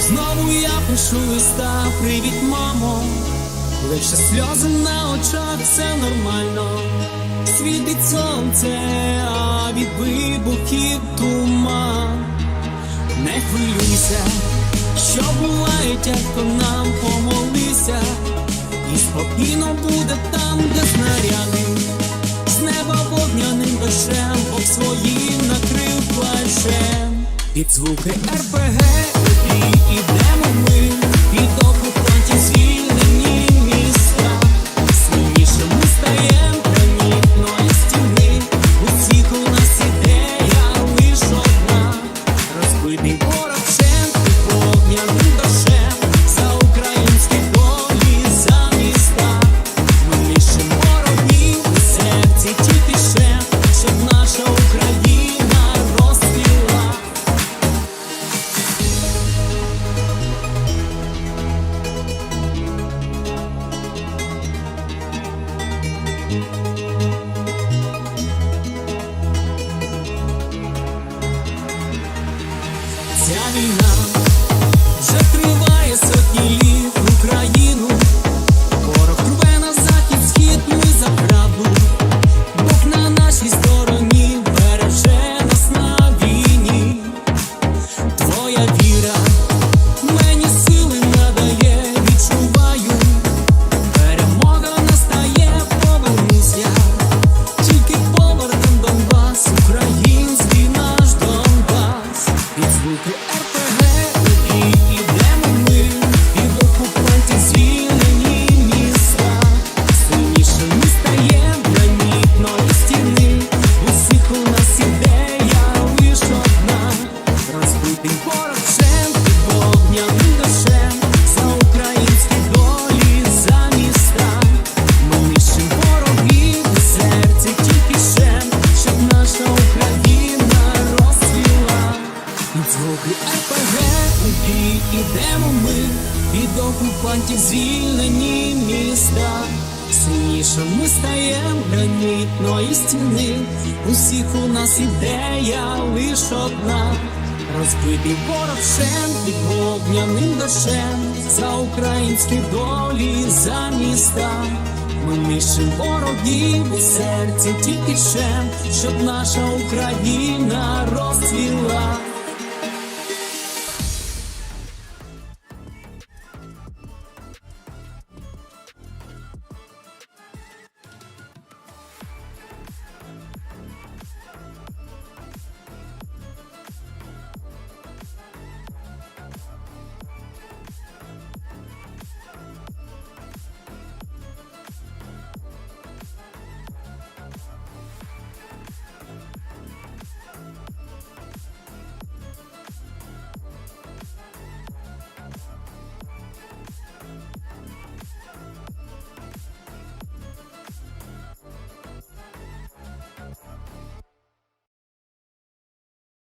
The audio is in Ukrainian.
Знову я пишу листа, привіт, мамо, лише сльози на очах, все нормально. Світить сонце, а від вибухів туман. Не хвилюйся, що буває, тяжко нам помолися, і спокійно буде там, де снаряди, з неба вогняним дощем, Бог своїм накрив плащем. Під звуки РПГ і ідемо ми, і окупантів війна. Закриває сотні літ ідемо ми, від окупантів звільнені міста. Сильнішими стаєм гранітної стіни. Усіх у нас ідея лиш одна. Розбитий вщент під вогняним дощем за українські долі, за міста. Ми нищим ворогів у серці тільки ще, щоб наша Україна розцвіла.